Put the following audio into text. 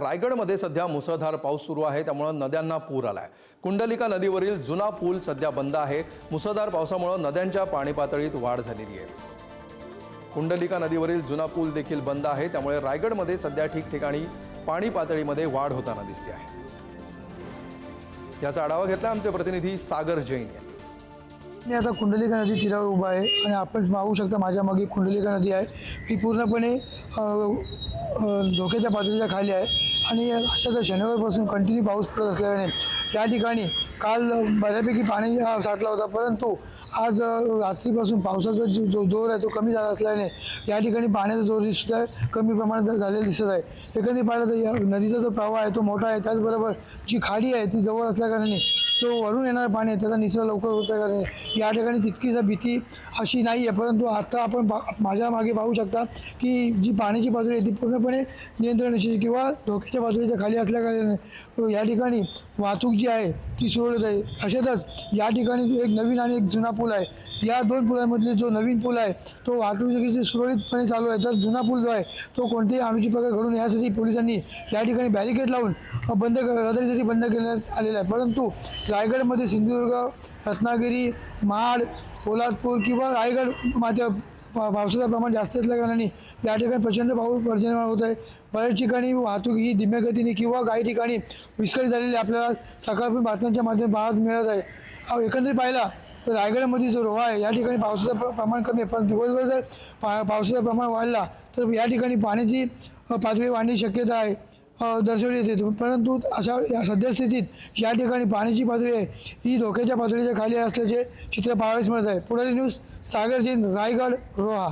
रायगडमध्ये सध्या मुसळधार पाऊस सुरू आहे त्यामुळं नद्यांना पूर आलाय. कुंडलिका नदीवरील जुना पूल सध्या बंद आहे. मुसळधार पावसामुळं नद्यांच्या पाणी पातळीत वाढ झालेली आहे. कुंडलिका नदीवरील जुना पूल देखील बंद आहे त्यामुळे रायगडमध्ये सध्या ठिकठिकाणी पाणी पातळीमध्ये वाढ होताना दिसते आहे. याचा आढावा घेतला आमचे प्रतिनिधी सागर जैन मी आता कुंडलिका नदी तीरावर उभा आहे आणि आपण पाहू शकता माझ्या मागे कुंडलिका नदी आहे. ही पूर्णपणे धोक्याच्या पातळीच्या खाली आहे. आणि अशा शनिवारपासून कंटिन्यू पाऊस पडत असल्याने या ठिकाणी काल बऱ्यापैकी पाणी साठला होता. परंतु आज रात्रीपासून पावसाचा जो जो जोर आहे तो कमी झाला असल्याने या ठिकाणी पाण्याचा जोर सुद्धा कमी प्रमाणात झालेला दिसत आहे. एकंदरीत पाहिलं तर या नदीचा जो प्रवाह आहे तो मोठा आहे. त्याचबरोबर जी खाडी आहे ती जवळ असल्याकारणे जो वरून येणारं पाणी आहे त्याचा निचरा लवकर होत्या कारण या ठिकाणी तितकीच भीती अशी नाही आहे. परंतु आता आपण पा माझ्या मागे पाहू शकता की जी पाण्याची पातळी आहे ती पूर्णपणे नियंत्रणाची किंवा धोक्याच्या पातळीच्या खाली असल्याकारणे या ठिकाणी वाहतूक जी आहे ती सुरळीत आहे. अशातच या ठिकाणी एक नवीन आणि एक जुना पूल आहे या दोन पुलांमधले जो नवीन पूल आहे तो वाहतुकीचे सुरळीतपणे चालू आहे. तर जुना पूल जो आहे तो कोणतेही अनुचित प्रकार घडून यासाठी पोलिसांनी या ठिकाणी बॅरिकेड लावून बंद रहदारीसाठी बंद करण्यात आलेला आहे. परंतु रायगडमध्ये सिंधुदुर्ग रत्नागिरी महाड पोलादपूर किंवा रायगड मात्र पावसाचं प्रमाण जास्त असल्याकारणाने या ठिकाणी प्रचंड पाऊस पर्जन्यमान होत आहे. बऱ्याच ठिकाणी वाहतूक ही धीम्या गतीने किंवा काही ठिकाणी विस्कळीत झालेली आपल्याला सकाळपूर बातम्यांच्या माध्यमात पाहत मिळत आहे. एकंदरीत पाहिला तर रायगडमध्ये जो रोहा आहे या ठिकाणी पावसाचं प्र- प्रमाण कमी आहे. पण दिवसभर जर पा पावसाचं प्रमाण वाढला तर या ठिकाणी पाण्याची पातळी वाढण्याची शक्यता आहे. दर्शवली येते परंतु अशा या सद्यस्थितीत या ठिकाणी पाण्याची पातळी आहे. ही धोक्याच्या पातळीच्या खाली असल्याचे चित्र पाहावेच मिळत आहे. पुढारी न्यूज सागर जैन रायगड रोहा.